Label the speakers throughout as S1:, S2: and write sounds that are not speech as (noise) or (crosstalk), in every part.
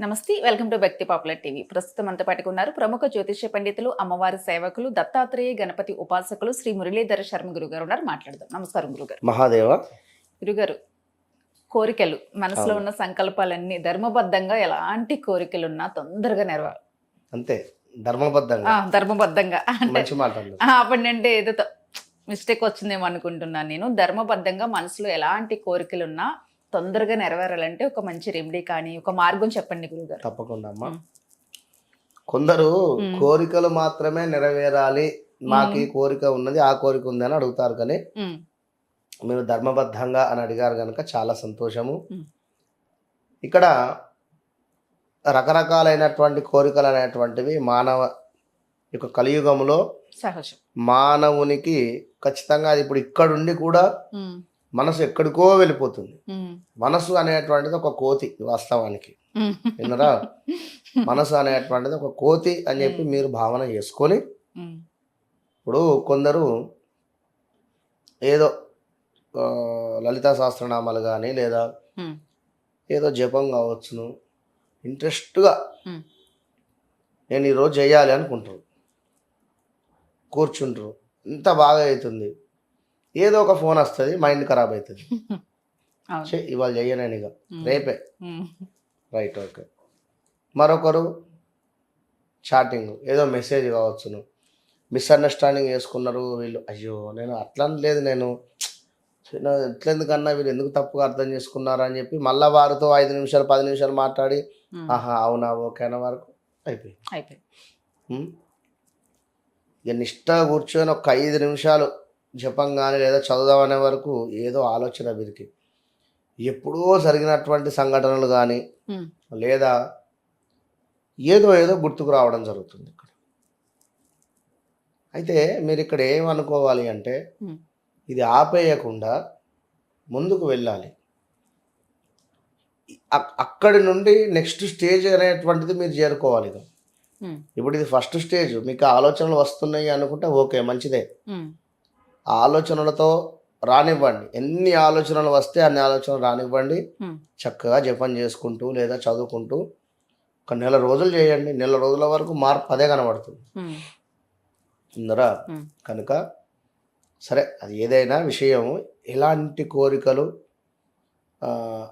S1: నమస్తే welcome to Bhakti popular TV. ప్రస్తుతం అంతా పట్టుకున్నారు ప్రముఖ జ్యోతిష్య పండితులు అమ్మవారి సేవకులు దత్తాత్రేయ గణపతి ఉపాసకులు శ్రీ మురళీధర శర్మ గురుగారు ఉన్నారు. మాట్లాడదాం. నమస్కారం గురుగారు.
S2: మహాదేవ.
S1: గురుగారు కోరికలు మనసులో. ఉన్న సంకల్పాలన్నీ ధర్మబద్ధంగా ఎలాంటి కోరికలు ఉన్నా తొందరగా నెరవేరు.
S2: అంతే ధర్మబద్ధంగా.
S1: ధర్మబద్ధంగా. అంటే నుండి ఏదో మిస్టేక్ వచ్చిందేమో అనుకుంటున్నాను నేను. ధర్మబద్ధంగా మనసులో ఎలాంటి కోరికలు ఉన్నా తొందరగా నెరవేరాలంటే ఒక మంచి రెమెడీ కానీ ఒక మార్గం చెప్పండి గురుగారు.
S2: తప్పకుండా అమ్మా. కొందరు. కోరికలు మాత్రమే నెరవేరాలి మాకు ఈ కోరిక ఉన్నది ఆ కోరిక ఉంది అని అడుగుతారు కానీ మీరు ధర్మబద్ధంగా అని అడిగారు కనుక చాలా సంతోషము. ఇక్కడ రకరకాలైనటువంటి కోరికలు అనేటువంటివి మానవ యొక్క కలియుగంలో
S1: సహజం.
S2: మానవునికి ఖచ్చితంగా అది ఇప్పుడు ఇక్కడుండి కూడా మనసు ఎక్కడికో వెళ్ళిపోతుంది. మనసు అనేటువంటిది ఒక కోతి వాస్తవానికి. విన్నరా? మనసు అనేటువంటిది ఒక కోతి అని చెప్పి మీరు భావన చేసుకొని ఇప్పుడు కొందరు ఏదో లలితా సహస్రనామాలు కానీ లేదా ఏదో జపం కావచ్చును. ఇంట్రెస్ట్గా. నేను ఈరోజు చేయాలి అనుకుంటారు. కూర్చుంటారు. ఇంత బాగా అవుతుంది. ఏదో ఒక ఫోన్ వస్తుంది మైండ్ ఖరాబ్ (laughs) అవుతుంది ఇవాళ చెయ్యను ఇక రేపే. Right okay. మరొకరు చాటింగ్ ఏదో మెసేజ్ కావచ్చును మిస్అండర్స్టాండింగ్ చేసుకున్నారు వీళ్ళు. అయ్యో నేను అట్లా లేదు నేను. ఎట్లెందుకన్నా వీళ్ళు ఎందుకు తప్పుగా అర్థం చేసుకున్నారు అని చెప్పి మళ్ళా వారితో ఐదు నిమిషాలు పది నిమిషాలు మాట్లాడి. ఆహా అవునా ఓకే అన్న వరకు అయిపోయింది.
S1: అయిపోయింది.
S2: ఇక నిష్ఠ కూర్చొని ఒక ఐదు నిమిషాలు జపం కానీ లేదా చదువుదామనే వరకు ఏదో ఆలోచన వీరికి. ఎప్పుడో జరిగినటువంటి సంఘటనలు కానీ లేదా ఏదో ఏదో గుర్తుకు రావడం జరుగుతుంది ఇక్కడ. అయితే మీరు ఇక్కడ ఏమనుకోవాలి అంటే ఇది ఆపేయకుండా ముందుకు వెళ్ళాలి. అక్- అక్కడి నుండి నెక్స్ట్ స్టేజ్ అనేటువంటిది మీరు చేరుకోవాలి ఇప్పుడు ఇది ఫస్ట్ స్టేజ్ మీకు ఆలోచనలు వస్తున్నాయి అనుకుంటే ఓకే మంచిదే. ఆలోచనలతో రానివ్వండి. ఎన్ని ఆలోచనలు వస్తే అన్ని ఆలోచనలు రానివ్వండి. చక్కగా జపం చేసుకుంటూ లేదా చదువుకుంటూ ఒక నెల రోజులు చేయండి. నెల రోజుల వరకు మార్పు అదే కనబడుతుంది.
S1: ఉమ్,
S2: కనుక సరే అది ఏదైనా విషయము ఎలాంటి కోరికలు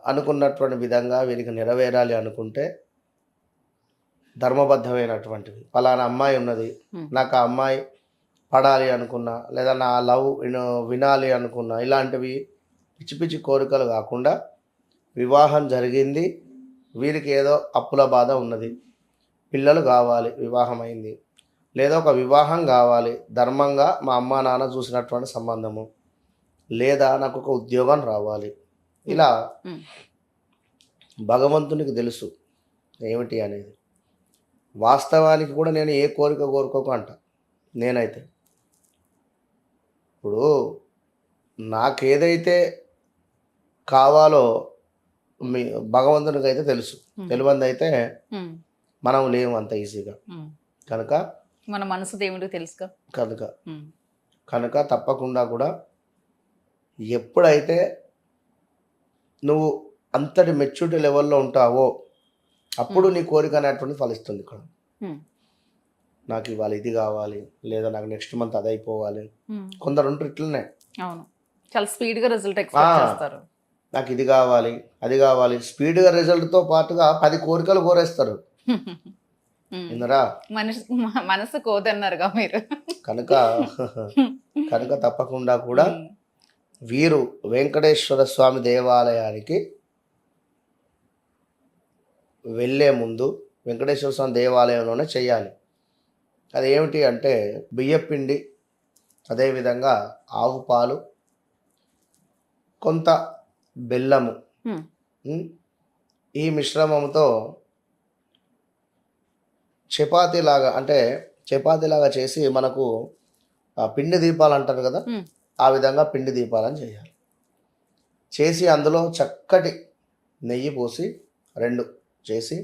S2: అనుకున్నటువంటి విధంగా వీరికి నెరవేరాలి అనుకుంటే ధర్మబద్ధమైనటువంటివి ఫలానా అమ్మాయి ఉన్నది. నాకు ఆ అమ్మాయి పడాలి అనుకున్నా లేదా నా లవ్ విన- వినాలి అనుకున్నా ఇలాంటివి పిచ్చి పిచ్చి కోరికలు కాకుండా వివాహం జరిగింది వీరికి ఏదో అప్పుల బాధ ఉన్నది. పిల్లలు కావాలి వివాహం అయింది. లేదా ఒక వివాహం కావాలి ధర్మంగా మా అమ్మ నాన్న చూసినటువంటి సంబంధము. లేదా నాకు ఒక ఉద్యోగం రావాలి. ఇలా భగవంతునికి తెలుసు ఏమిటి అనేది. వాస్తవానికి కూడా నేను ఏ కోరిక కోరుకోకు అంట. నేనైతే. ఇప్పుడు నాకేదైతే కావాలో మీ భగవంతునికి అయితే తెలుసు. తెలియంది అయితే మనం లేము అంత ఈజీగా. కనుక
S1: మన మనసు దేవుడికి తెలుసుకో
S2: కనుక కనుక తప్పకుండా కూడా ఎప్పుడైతే నువ్వు అంతటి మెచ్యూరిటీ లెవెల్లో ఉంటావో అప్పుడు నీ కోరిక అనేటువంటి ఫలిస్తుంది ఇక్కడ. నాకు ఇవాళ ఇది కావాలి లేదా నాకు నెక్స్ట్ మంత్ అది అయిపోవాలి.
S1: ఉమ్.
S2: కొందరు ఉంటారు ఇట్లనే.
S1: అవును. చాలా స్పీడ్గా రిజల్ట్ ఎక్స్పెక్ట్
S2: ఆ.
S1: చేస్తారు.
S2: నాకు ఇది కావాలి అది కావాలి. స్పీడ్గా రిజల్ట్తో పాటుగా పది కోరికలు కోరేస్తారు. విన్నరా? (laughs)
S1: మనసు కోదన్నారుగా మీరు.
S2: కనుక (laughs) కనుక తప్పకుండా కూడా
S1: ఉమ్,
S2: వీరు వెంకటేశ్వర స్వామి దేవాలయానికి వెళ్ళే ముందు వెంకటేశ్వర స్వామి దేవాలయంలోనే చేయాలి. అది ఏమిటి అంటే బియ్యపిండి అదేవిధంగా ఆవు పాలు కొంత బెల్లము. ఈ మిశ్రమంతో చపాతీలాగా అంటే చపాతీలాగా చేసి మనకు పిండి దీపాలు అంటారు కదా? ఆ విధంగా పిండి దీపాలను చేయాలి. చేసి అందులో చక్కటి నెయ్యి పోసి రెండు చేసి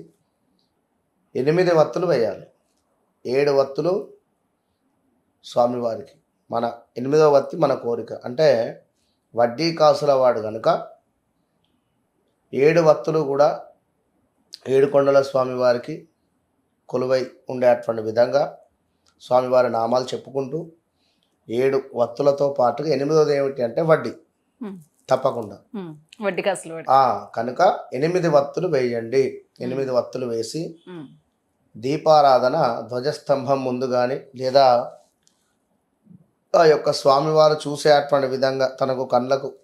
S2: ఎనిమిది వత్తులు వేయాలి. ఏడు వత్తులు స్వామివారికి. మన ఎనిమిదవ వత్తి మన కోరిక. అంటే వడ్డీ కాసుల వాడు కనుక ఏడు వత్తులు కూడా ఏడుకొండల స్వామి వారికి కొలువై ఉండేటువంటి విధంగా స్వామివారి నామాలు చెప్పుకుంటూ ఏడు వత్తులతో పాటుగా ఎనిమిదోది ఏమిటి అంటే వడ్డీ. తప్పకుండా.
S1: వడ్డీ
S2: ఆ కనుక ఎనిమిది వత్తులు వేయండి. ఎనిమిది వత్తులు వేసి దీపారాధన ధ్వజస్తంభం ముందు కానీ లేదా ఆ యొక్క స్వామివారు చూసేటువంటి విధంగా తనకు కళ్ళకు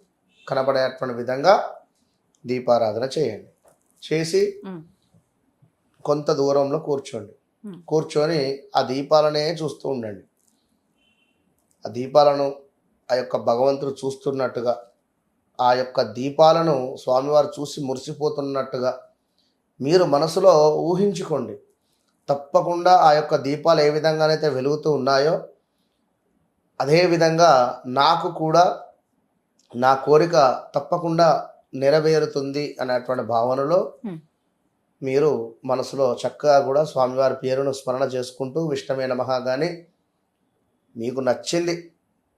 S2: కనబడేటువంటి విధంగా దీపారాధన చేయండి. చేసి కొంత దూరంలో కూర్చోండి. కూర్చొని ఆ దీపాలనే చూస్తూ ఉండండి. ఆ దీపాలను ఆ యొక్క భగవంతుడు చూస్తున్నట్టుగా ఆ యొక్క దీపాలను స్వామివారు చూసి మురిసిపోతున్నట్టుగా మీరు మనసులో ఊహించుకోండి. తప్పకుండా ఆ యొక్క దీపాలు ఏ విధంగానైతే వెలుగుతూ ఉన్నాయో అదే విధంగా నాకు కూడా నా కోరిక తప్పకుండా నెరవేరుతుంది అనేటువంటి భావనలో
S1: Hmm.
S2: మీరు మనసులో చక్కగా కూడా స్వామివారి పేరును స్మరణ చేసుకుంటూ విష్ణుమే నమః కానీ మీకు నచ్చింది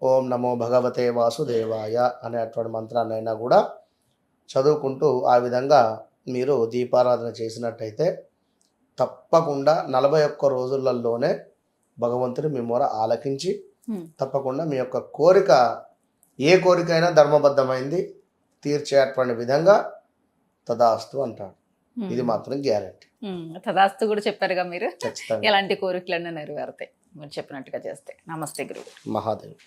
S2: ఓం నమో భగవతే వాసుదేవాయ అనేటువంటి మంత్రాన్ని అయినా కూడా చదువుకుంటూ ఆ విధంగా మీరు దీపారాధన చేసినట్టయితే తప్పకుండా నలభై ఒక్క రోజులలోనే భగవంతుడు మీ మొర ఆలకించి. తప్పకుండా మీ యొక్క కోరిక ఏ కోరికైనా ధర్మబద్ధమైంది తీర్చేటువంటి విధంగా తదాస్తు అంటాడు. ఇది మాత్రం గ్యారంటీ.
S1: తదాస్తు కూడా చెప్పారుగా మీరు? ఎలాంటి కోరికలన్నా నెరవేరుతాయి? మీరు చెప్పినట్టుగా చేస్తే. నమస్తే గురువు.
S2: మహాదేవ్.